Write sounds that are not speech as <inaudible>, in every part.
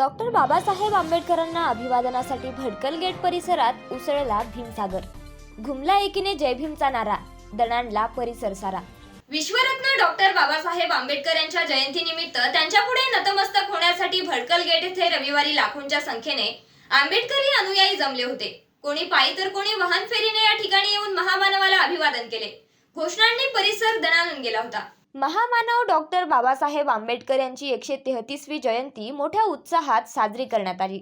Doctor Babasaheb आंबेडकरांना अभिवादनासाठी Bhadkal gate परिसरात उसळला भीमसागर. घुमला एकीने जय भीमचा नारा दणाणला परिसर सारा. विश्वरत्न डॉक्टर बाबासाहेब आंबेडकर यांच्या जयंतीनिमित्त त्यांच्यापुढे नतमस्तक होण्यासाठी भडकल गेट येथे रविवारी लाखोंच्या संख्येने आंबेडकरी अनुयायी जमले होते. कोणी पायी तर कोणी वाहन फेरीने या ठिकाणी येऊन महामानवाला अभिवादन केले. घोषणांनी परिसर दणाणून गेला होता. महामानव डॉक्टर बाबासाहेब आंबेडकर यांची एकशे तेहतीसवी जयंती मोठ्या उत्साहात साजरी करण्यात आली.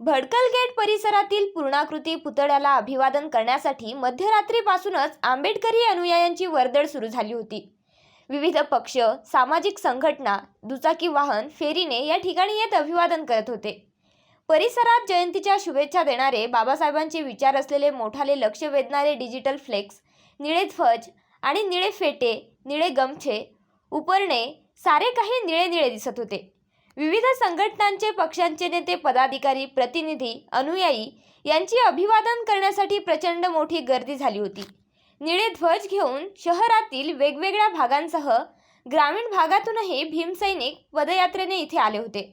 भडकल गेट परिसरातील पूर्णाकृती पुतळ्याला अभिवादन करण्यासाठी मध्यरात्रीपासूनच आंबेडकरी अनुयायांची वर्दळ सुरू झाली होती. विविध पक्ष सामाजिक संघटना दुचाकी वाहन फेरीने या ठिकाणी येत अभिवादन करत होते. परिसरात जयंतीच्या शुभेच्छा देणारे बाबासाहेबांचे विचार असलेले मोठाले लक्ष वेधणारे डिजिटल फ्लेक्स निळे ध्वज आणि निळे फेटे निळे गमछे उपरणे सारे काही निळे निळे दिसत होते. विविध संघटनांचे पक्षांचे नेते पदाधिकारी प्रतिनिधी अनुयायी यांची अभिवादन करण्यासाठी प्रचंड मोठी गर्दी झाली होती. निळे ध्वज घेऊन शहरातील वेगवेगळ्या भागांसह ग्रामीण भागातूनही भीमसैनिक पदयात्रेने इथे आले होते.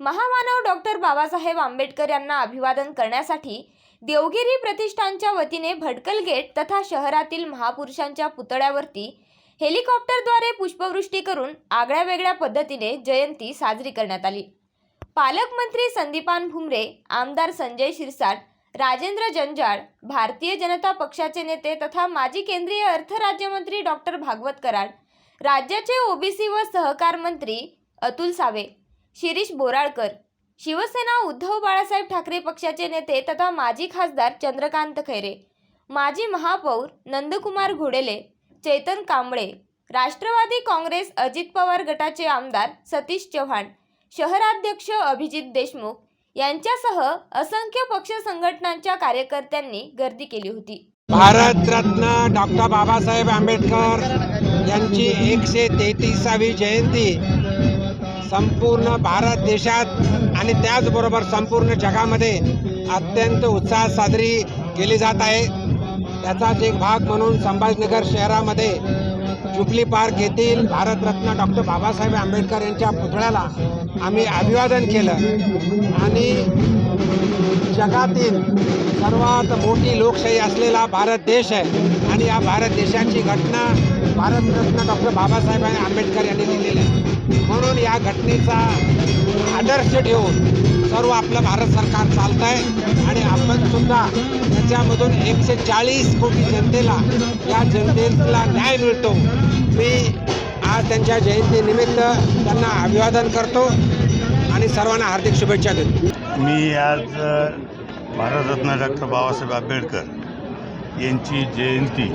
महामानव डॉक्टर बाबासाहेब आंबेडकर यांना अभिवादन करण्यासाठी देवगिरी प्रतिष्ठानच्या वतीने भडकल गेट तथा शहरातील महापुरुषांच्या पुतळ्यावरती हेलिकॉप्टरद्वारे पुष्पवृष्टी करून आगळ्या वेगळ्या पद्धतीने जयंती साजरी करण्यात आली. पालकमंत्री संदीपान भुमरे आमदार संजय शिरसाट राजेंद्र जंजाळ भारतीय जनता पक्षाचे नेते तथा माजी केंद्रीय अर्थ राज्यमंत्री डॉक्टर भागवत कराड राज्याचे ओबीसी व सहकार मंत्री अतुल सावे शिरीष बोराळकर शिवसेना उद्धव बाळासाहेब ठाकरे पक्षाचे नेते तथा माजी खासदार चंद्रकांत खैरे माजी महापौर नंदकुमार घोडेले चैतन कांबळे राष्ट्रवादी काँग्रेस अजित पवार गटाचे आमदार सतीश चव्हाण शहराध्यक्ष अभिजित देशमुख यांच्यासह असंख्य पक्ष संघटनांच्या कार्यकर्त्यांनी गर्दी केली होती. भारतरत्न डॉक्टर बाबासाहेब आंबेडकर यांची एकशे तेहतीसावी जयंती संपूर्ण भारत देशात आणि त्याचबरोबर संपूर्ण जगामध्ये अत्यंत उत्साहात साजरी केली जात आहे. त्याचाच एक भाग म्हणून संभाजीनगर शहरामध्ये जुबली पार्क येथील भारतरत्न डॉक्टर बाबासाहेब आंबेडकर यांच्या पुतळ्याला आम्ही अभिवादन केलं. आणि जगातील सर्वात मोठी लोकशाही असलेला भारत देश आहे. आणि या भारत देशाची घटना भारतरत्न डॉक्टर बाबासाहेब आंबेडकर यांनी लिहिलेली आहे. म्हणून या घटनेचा आदर्श ठेवून सर्व आपलं भारत सरकार चालत आहे आणि आपण सुद्धा त्याच्यामधून एकशे चाळीस कोटी जनतेला या जनतेला न्याय मिळतो. मी आज त्यांच्या जयंतीनिमित्त त्यांना अभिवादन करतो आणि सर्वांना हार्दिक शुभेच्छा देतो. मी आज भारतरत्न डॉक्टर बाबासाहेब आंबेडकर यांची जयंती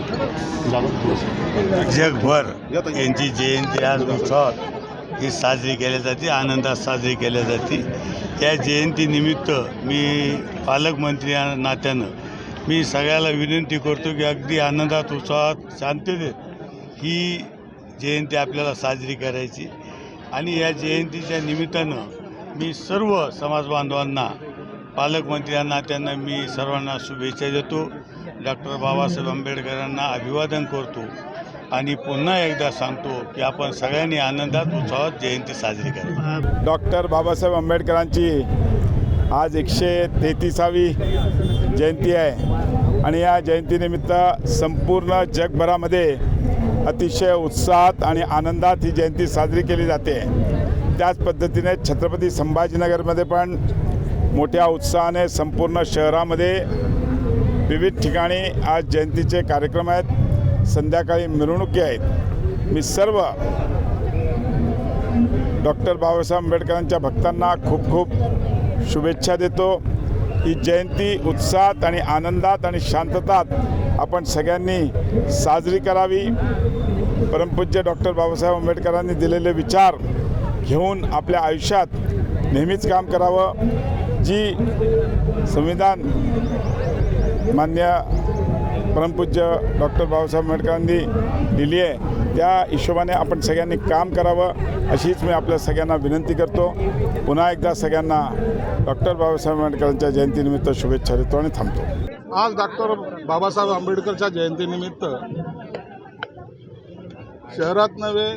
जगभर यांची जयंती आज उत्सवात. ही साजरी केली जाते आनंदात साजरी केली जाते. या जयंतीनिमित्त मी पालकमंत्री नात्यानं मी सगळ्याला विनंती करतो की अगदी आनंदात उत्सवात शांततेत ही जयंती आपल्याला साजरी करायची. आणि या जयंतीच्या निमित्तानं मी सर्व समाजबांधवांना पालकमंत्र्यांना त्यांना मी सर्वांना शुभेच्छा देतो. डॉक्टर बाबासाहेब आंबेडकरांना अभिवादन करतो. आणि पुन्हा एकदा सांगतो की आपण सगळ्यांनी आनंदात उत्सवात जयंती साजरी करावी डॉक्टर बाबासाहेब आंबेडकरांची आज एकशे तेहतीसावी जयंती आहे. आणि या जयंतीनिमित्त संपूर्ण जगभरामध्ये अतिशय उत्साहात आणि आनंदात ही जयंती साजरी केली जाते. त्याच पद्धतीने छत्रपती संभाजीनगरमध्ये पण मोठ्या उत्साहाने संपूर्ण शहरामध्ये विविध ठिकाणी आज जयंतीचे कार्यक्रम आहेत. संध्याकाळी मिरवणुकी आहेत. मी सर्व डॉक्टर बाबासाहेब आंबेडकरांच्या भक्तांना खूप खूप शुभेच्छा देतो. ही जयंती उत्साहात आणि आनंदात आणि शांततात आपण सगळ्यांनी साजरी करावी. परमपूज्य डॉक्टर बाबासाहेब आंबेडकरांनी दिलेले विचार घेऊन आपल्या आयुष्यात नेहमीच काम करावं. जी संविधान मान्य परमपूज्य डॉक्टर बाबासाहेब आंबेडकरांनी दिली आहे त्या हिशोबाने आपण सगळ्यांनी काम करावं अशीच मी आपल्या सगळ्यांना विनंती करतो. पुन्हा एकदा सगळ्यांना डॉक्टर बाबासाहेब आंबेडकरांच्या जयंतीनिमित्त शुभेच्छा देतो आणि थांबतो. आज डॉक्टर बाबासाहेब आंबेडकरच्या जयंतीनिमित्त शहरात नव्हे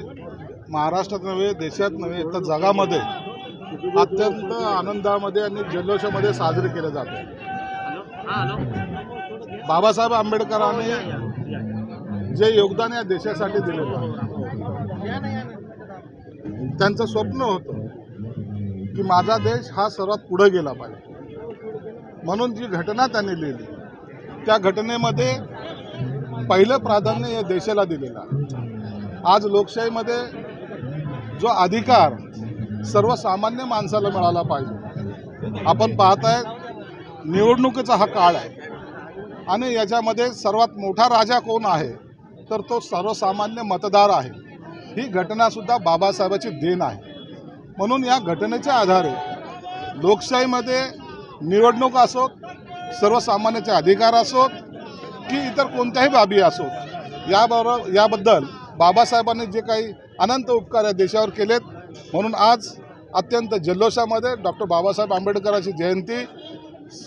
महाराष्ट्रात नव्हे देशात नव्हे तर जगामध्ये अत्यंत आनंदामध्ये आणि जल्लोषामध्ये साजरे केले जाते. बाबासाहेब आंबेडकरांनी जे योगदान या देशासाठी दिलेलं आहे त्यांचं स्वप्न होतं की माझा देश हा सर्वात पुढे गेला पाहिजे. म्हणून जी घटना त्यांनी लिहिली त्या घटनेमध्ये पहिलं प्राधान्य या देशाला दिलेलं आहे. आज लोकशाहीमध्ये जो अधिकार सर्वसामान्य माणसाला मिळाला पाहिजे. आपण पाहताय निवडणुकीचा हा काळ आहे. आणि याच्यामध्ये सर्वात मोठा राजा कोण आहे? तर तो सर्वसामान्य मतदार आहे. ही घटनासुद्धा बाबासाहेबाची देण आहे. म्हणून या घटनेच्या आधारे लोकशाहीमध्ये निवडणूक असोत सर्वसामान्याचे अधिकार असोत की इतर कोणत्याही बाबी असोत याबरोबर याबद्दल बाबासाहेबांनी जे काही अनंत उपकार या देशावर केलेत म्हणून आज अत्यंत जल्लोषामध्ये डॉक्टर बाबासाहेब आंबेडकरांची जयंती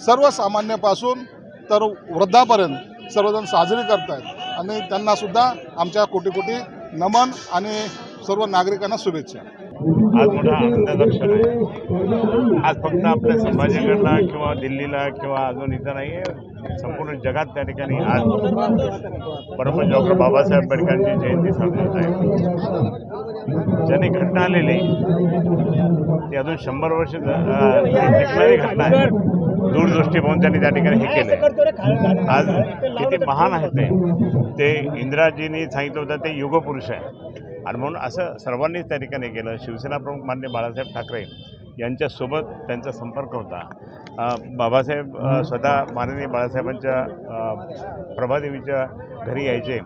सर्वसामान्यापासून तर वृद्धापर्यंत सर्वजण साजरी करत आहेत आणि त्यांनासुद्धा आमच्या कोटी कोटी नमन आणि सर्व नागरिकांना शुभेच्छा. आज मोठा आनंदाचा क्षण आहे आज फक्त आपल्या संभाजीगडला किंवा दिल्लीला किंवा अजून इथं नाही आहे संपूर्ण जगात त्या ठिकाणी आज परम डॉक्टर बाबासाहेब आंबेडकरांची जयंती साजरी होत आहे. ज्यांनी घटना आलेली ती अजून शंभर वर्ष टिकणारी घटना आहे. दूरदृष्टी त्यांनी त्या ठिकाणी हे केलं आज किती महान आहेत ते. ते इंदिराजींनी सांगितलं होतं ते युगपुरुष आहे. आणि म्हणून असं सर्वांनीच त्या ठिकाणी केलं शिवसेना प्रमुख मान्य बाळासाहेब ठाकरे यांच्यासोबत त्यांचा संपर्क होता. बाबासाहेब स्वतः माननीय बाळासाहेबांच्या प्रभादेवीच्या घरी यायचे.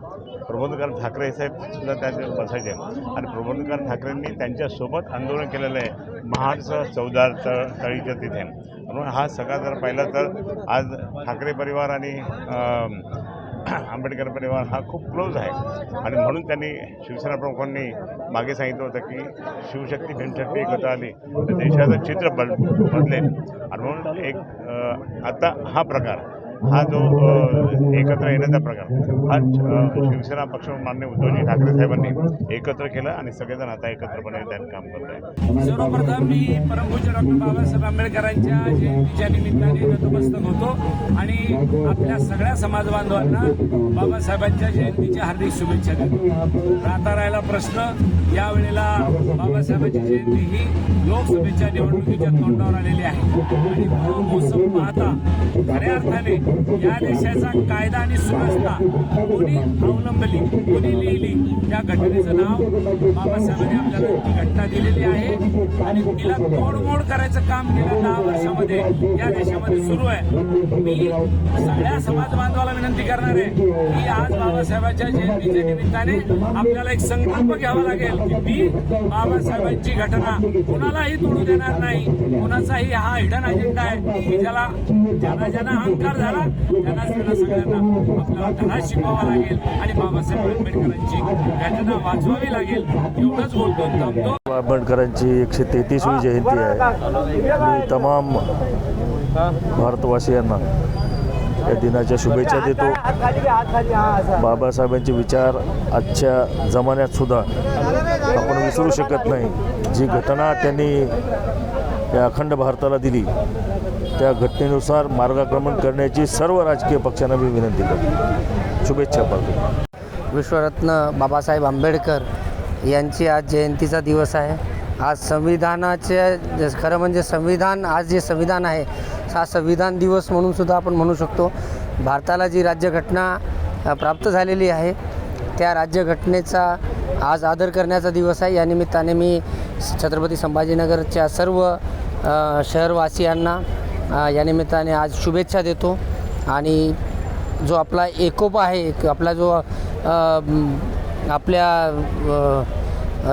प्रबोधकर ठाकरे साहेब सुद्धा त्या बसायचे. आणि प्रबोधकर ठाकरेंनी त्यांच्यासोबत आंदोलन केलेलं आहे. महाडचं चौदार तळ तळीच्या तिथे. म्हणून हा सगळा जर पाहिला तर आज ठाकरे परिवार आणि <clears throat> आंबेडकर परिवार हा खूप क्लोज आहे. आणि म्हणून त्यांनी शिवसेना प्रमुखांनी मागे सांगितलं होतं की शिवशक्ती भीमशक्ती एकत्र आली तर देशाचं चित्र बद बदलेल. आणि म्हणून एक आता हा प्रकार हा जो एकत्र येण्याचा प्रकार. हा शिवसेना पक्ष मान्य उद्धवजी ठाकरे साहेबांनी एकत्र केलं आणि सगळेजण आता एकत्रपणे त्यांनी काम करत आहे सर्वप्रथम मी परमपूज्य डॉक्टर बाबासाहेब आंबेडकरांच्या जयंतीच्या निमित्ताने नतमस्तक होतो आणि आपल्या सगळ्या समाज बांधवांना बाबासाहेबांच्या जयंतीच्या हार्दिक शुभेच्छा देतो. आता राहिला प्रश्न यावेळेला बाबासाहेबांची जयंती ही लोकसभेच्या निवडणुकीच्या तोंडावर आलेली आहे. आणि तो मोसम पाहता खऱ्या अर्थाने या देशाचा कायदा आणि सुव्यवस्था कोणी अवलंबली कोणी लिहिली? त्या घटनेचं नाव बाबासाहेबांनी आपल्याला ती घटना दिलेली आहे. आणि तिला तोडमोड करायचं काम गेल्या दहा वर्षामध्ये या देशामध्ये सुरू आहे. मी सगळ्या समाज बांधवाला विनंती करणार आहे की आज बाबासाहेबांच्या जयंतीच्या निमित्ताने आपल्याला एक संकल्प घ्यावा लागेल की मी बाबासाहेबांची घटना कुणालाही तोडू देणार नाही. कुणाचाही हा हिडन अजेंडा आहे. की ज्याला ज्यांना ज्यांना अहंकार झाला त्यांना सगळ्यांना आपल्याला धडा शिकवावा लागेल. आणि बाबासाहेब आंबेडकरांची घटना वाचवावी लागेल एवढंच बोलतो थांबतो. आंबेडकरांची एकशे तेहतीसवी जयंती आहे. मी तमाम भारतवासियांना या दिनाच्या शुभेच्छा देतो. बाबासाहेबांचे विचार आजच्या जमान्यात सुद्धा आपण विसरू शकत नाही. जी घटना त्यांनी या अखंड भारताला दिली त्या घटनेनुसार मार्गक्रमण करण्याची सर्व राजकीय पक्षांना मी विनंती करतो. शुभेच्छा पाहतो विश्वरत्न बाबासाहेब आंबेडकर यांची आज जयंतीचा दिवस आहे. आज संविधानाचे खरं म्हणजे संविधान आज जे संविधान आहे हा संविधान दिवस म्हणून सुद्धा आपण म्हणू शकतो. भारताला जी राज्यघटना प्राप्त झालेली आहे त्या राज्यघटनेचा आज आदर करण्याचा दिवस आहे. या निमित्ताने मी छत्रपती संभाजीनगरच्या सर्व शहरवासियांना या निमित्ताने आज शुभेच्छा देतो. आणि जो आपला एकोपा आहे एक आपला जो आपल्या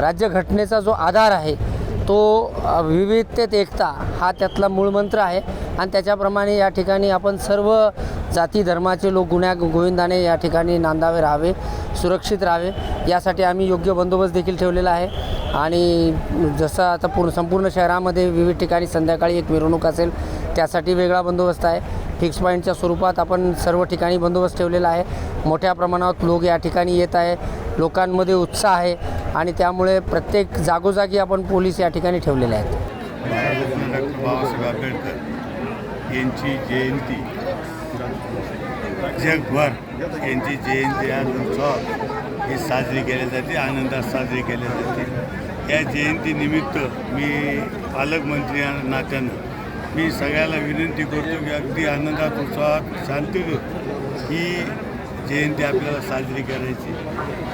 राज्यघटनेचा जो आधार आहे तो विविधतेत एकता हा त्यातला मूळमंत्र आहे. आणि त्याच्याप्रमाणे या ठिकाणी आपण सर्व जाती धर्माचे लोक गुण्या गोविंदाने या ठिकाणी नांदावे राहावे सुरक्षित राहावे. यासाठी आम्ही योग्य बंदोबस्त देखील ठेवलेला आहे. आणि जसं आता पूर्ण संपूर्ण शहरामध्ये विविध ठिकाणी संध्याकाळी एक मिरवणूक असेल त्यासाठी वेगळा बंदोबस्त आहे. फिक्स पॉईंटच्या स्वरूपात आपण सर्व ठिकाणी बंदोबस्त ठेवलेला आहे. मोठ्या प्रमाणात लोक या ठिकाणी येत आहे. लोकांमध्ये उत्साह आहे आणि त्यामुळे प्रत्येक जागोजागी आपण पोलीस या ठिकाणी ठेवलेले आहेत. बाबासाहेब आंबेडकर यांची जयंती जगभर यांची जयंती आज ही साजरी केली जाते आनंदात साजरी केली जाते. या जयंतीनिमित्त मी पालकमंत्री नात्यानं मी सगळ्याला विनंती करतो की अगदी आनंदात उत्साहात शांतीत ही जयंती आपल्याला साजरी करायची.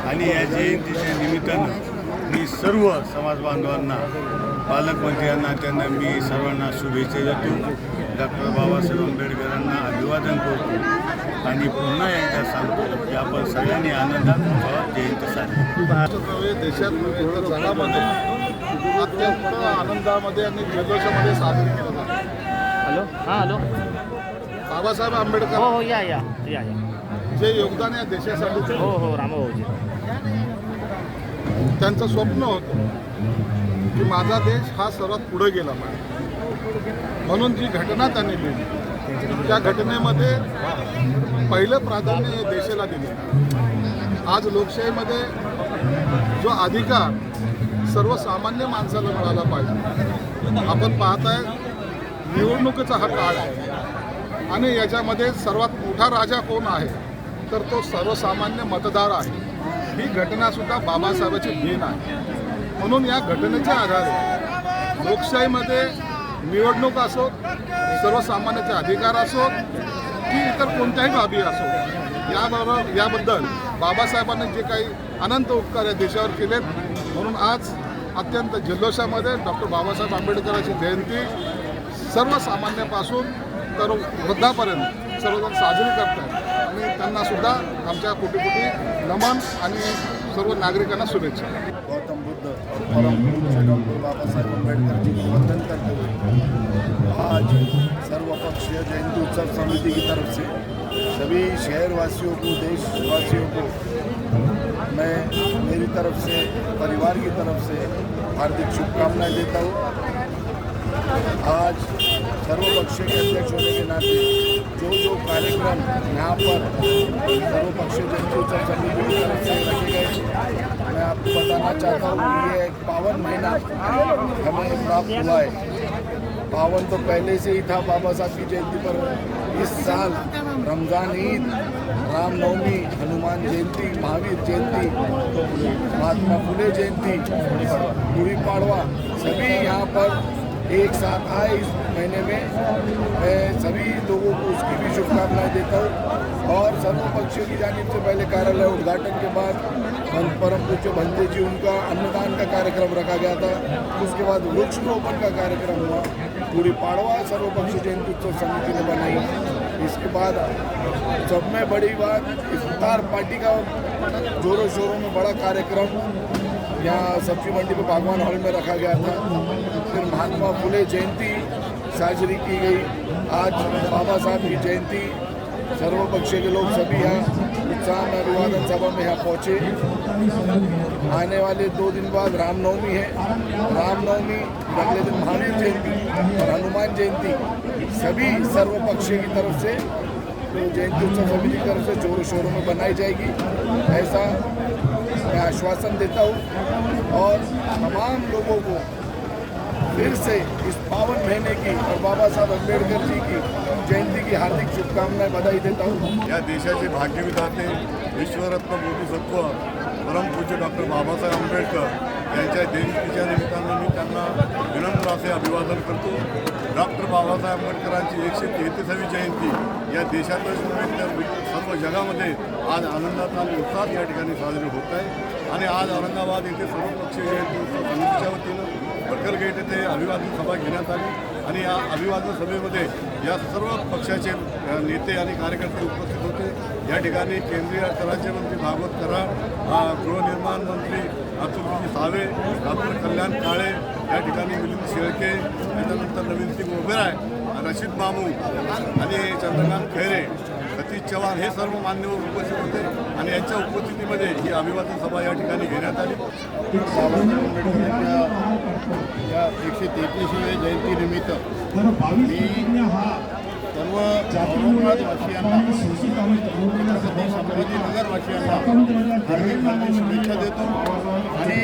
आणि या जयंतीच्या निमित्तानं मी सर्व समाज बांधवांना पालकमंत्री त्यांना मी सर्वांना शुभेच्छा देतो. डॉक्टर बाबासाहेब आंबेडकरांना अभिवादन करतो. आणि पुन्हा एकदा सांगतो की आपण सगळ्यांनी आनंदात उत्सवात जयंती साजरी देशात जगामध्ये अत्यंत आनंदामध्ये आणि साजरी हॅलो? हां हॅलो. बाबासाहेब आंबेडकर. हो या या. या या. जे योगदान या देशासाठी. हो हो रामाभाऊजी त्यांचं स्वप्न होतं की माझा देश हा सर्वात पुढे गेला पाहिजे म्हणून जी घटना त्यांनी लिहिली त्या घटनेमध्ये पहिलं प्राधान्य हे देशाला दिले आज लोकशाहीमध्ये जो अधिकार सर्वसामान्य माणसाला मिळाला पाहिजे. आपण पाहताय निवडणुकीचा हा काळ आहे. आणि याच्यामध्ये सर्वात मोठा राजा कोण आहे? तर तो सर्वसामान्य मतदार आहे. ही घटनासुद्धा बाबासाहेबाची देण आहे. म्हणून या घटनेच्या आधारे लोकशाहीमध्ये निवडणूक असो सर्वसामान्याचे अधिकार असो की इतर कोणत्याही बाबी असो याबरोबर याबद्दल बाबासाहेबांनी जे काही अनंत उपकार या देशावर केलेत म्हणून आज अत्यंत जल्लोषामध्ये डॉक्टर बाबासाहेब आंबेडकरांची जयंती सर्वसामान्यापासून तर वृद्धापर्यंत सर्वजण साजरी करतात. आणि त्यांना सुद्धा आमच्या कोटी कोटी नमन आणि सर्व नागरिकांना शुभेच्छा. गौतम बुद्ध परम पूज्य डॉक्टर वंदन करते आज सर्वपक्षीय जयंती उत्सव समिति की तरफ से सभी शहरवासियों को देशवासियों को मैं मेरी तरफ से परिवार की तरफ से हार्दिक शुभकामनाएं देता हूँ। आज सर्वपक्षीय के अध्यक्ष होने के नाते. जो जो कार्यक्रम यहाँ पर सर्वपक्षीय जयंती उत्सव समिति की तरफ से रखे गए मैं आपको बताना चाहता हूँ कि ये एक पावन महीना हमें प्राप्त हुआ है. पावन तो पहले से ही था बाबा साहब की जयंती पर इस साल रमज़ान ईद रामनवमी हनुमान जयंती महावीर जयंती महात्मा फुले जयंती गुड़ी पाड़वा सभी यहाँ पर एक साथ आए इस महीने में। मैं सभी लोगों को उसकी भी शुभकामनाएँ देता हूँ और सर्वपक्षियों की जानिब से पहले कार्यालय उद्घाटन के बाद परम पूज्य भंते जी, उनका अन्नदान का कार्यक्रम रखा गया था। उसके बाद वृक्षरोपण का कार्यक्रम हुआ। पूरी पाड़वा सर्वपक्षीय जयंती उत्सव समिति ने बनाई। इसके बाद सब में बड़ी बात, इफ्तार पार्टी का जोरों शोरों में बड़ा कार्यक्रम। यहाँ सब्ज़ी मंडी को बागवान हॉल में रखा गया था। फिर महात्मा फुले जयंती साजरी की गई। आज बाबा साहब की जयंती। सर्वपक्षीय के लोग सभी यहाँ उत्साह में अभिवादन सभा में यहाँ पहुँचे। आने वाले दो दिन बाद रामनवमी है। रामनवमी, अगले दिन महावीर जयंती और हनुमान जयंती। सभी सर्वपक्षीय की तरफ़ से जयंती उत्सव समिति की तरफ़ से जोरों शोरों में बनाई जाएगी। ऐसा मैं आश्वासन देता हूँ और तमाम लोगों को फिर से इस पावन महीने की और बाबा साहब अम्बेडकर जी की जयंती की हार्दिक शुभकामनाएं बधाई देता हूँ। या देशाचे भाग्यविधाते विश्वरत्न बोधिसत्व परमपूज्य डॉक्टर बाबासाहेब आंबेडकर यांच्या जयंतीच्या निमित्तानं मी त्यांना विनम्र असे अभिवादन करतो. डॉक्टर बाबासाहेब आंबेडकरांची एकशे तेहतीसावी जयंती या देशातच नव्हे तर सर्व जगामध्ये आज आनंदात आणि उत्साहात या ठिकाणी साजरी होत आहे. आणि आज औरंगाबाद येथे सर्वपक्षीय समितीच्या वतीनं बडकर गेट येथे अभिवादन सभा घेण्यात आली. आणि या अभिवादन सभेमध्ये या सर्व पक्षाचे नेते आणि कार्यकर्ते उपस्थित होते. या ठिकाणी केंद्रीय राज्यमंत्री भागवत कराड गृहनिर्माण मंत्री अतुलजी सावे डॉक्टर कल्याण काळे या ठिकाणी मिलिंद शेळके त्याच्यानंतर नवीन सिंग ओबेराय रशीद मामू आणि चंद्रकांत खैरे. चव्हाण हे सर्व मान्यवर उपस्थित होते आणि यांच्या उपस्थितीमध्ये ही अभिवादन सभा या ठिकाणी घेण्यात आली. बाबासाहेब आंबेडकर यांच्या या एकशे तेहतीसव्या जयंतीनिमित्त मी सर्व औरंगाबाद छत्रपती हार्दिक हार्दिक शुभेच्छा देतो. आणि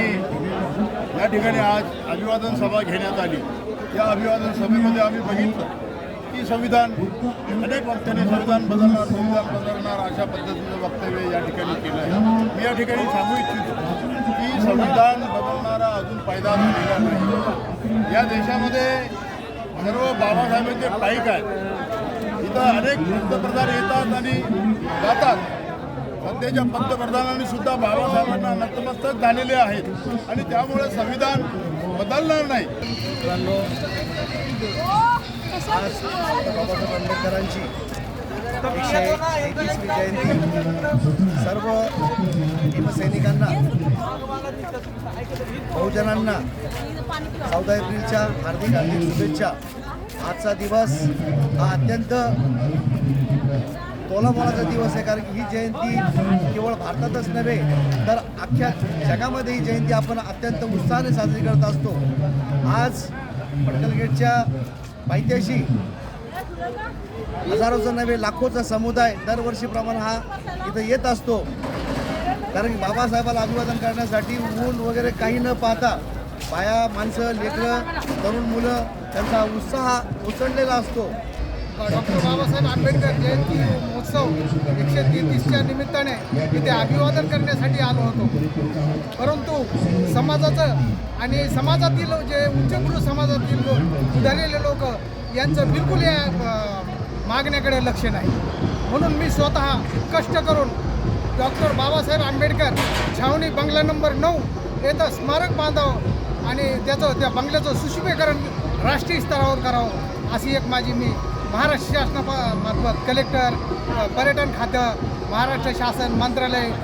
या ठिकाणी आज अभिवादन सभा घेण्यात आली. या अभिवादन सभेमध्ये आम्ही बघितलं की संविधान अनेक वक्त्याने संविधान बदलणार संविधान बदलणार अशा पद्धतीचं वक्तव्य या ठिकाणी केलं आहे. मी या ठिकाणी सांगू इच्छितो की संविधान बदलणारा अजून फायदा झालेला नाही. या देशामध्ये सर्व बाबासाहेबांचे पाईक आहेत. इथं अनेक पंतप्रधान येतात आणि जातात. सध्याच्या पंतप्रधानांनी सुद्धा बाबासाहेबांना नतमस्तक झालेले आहेत. आणि त्यामुळे संविधान बदलणार नाही. मित्रांनो आज बाबासाहेब आंबेडकरांची एकशे एकवीसवी जयंती सर्व भीमसैनिकांना बहुजनांना चौदा एप्रिलच्या हार्दिक हार्दिक शुभेच्छा. आजचा दिवस हा अत्यंत तोलामोलाचा दिवस आहे कारण की ही जयंती केवळ भारतातच नव्हे तर अख्ख्या जगामध्ये ही जयंती आपण अत्यंत उत्साहाने साजरी करत असतो. आज पडकलगेटच्या पायथ्याशी हजारोचा नव्हे लाखोचा समुदाय दरवर्षीप्रमाणे हा इथं येत असतो. कारण की बाबासाहेबाला अभिवादन करण्यासाठी ऊन वगैरे काही न पाहता बाया माणसं लेकरं तरुण मुलं त्यांचा उत्साह उसळलेला असतो. डॉक्टर बाबासाहेब आंबेडकर जयंती महोत्सव एकशे तेहतीसच्या निमित्ताने इथे अभिवादन करण्यासाठी आलो होतो. परंतु समाजाचं आणि समाजातील जे उच्चभ्रू समाजातील लोक सुधारलेले लोक यांचं बिलकुल या मागण्याकडे लक्ष नाही. म्हणून मी स्वतः कष्ट करून डॉक्टर बाबासाहेब आंबेडकर छावणी बंगला नंबर नऊ येथं स्मारक बांधावं आणि त्याचं त्या बंगल्याचं सुशोभीकरण राष्ट्रीय स्तरावर करावं अशी एक माझी मी महाराष्ट्र शासनामार्फत कलेक्टर पर्यटन खातं महाराष्ट्र शासन मंत्रालय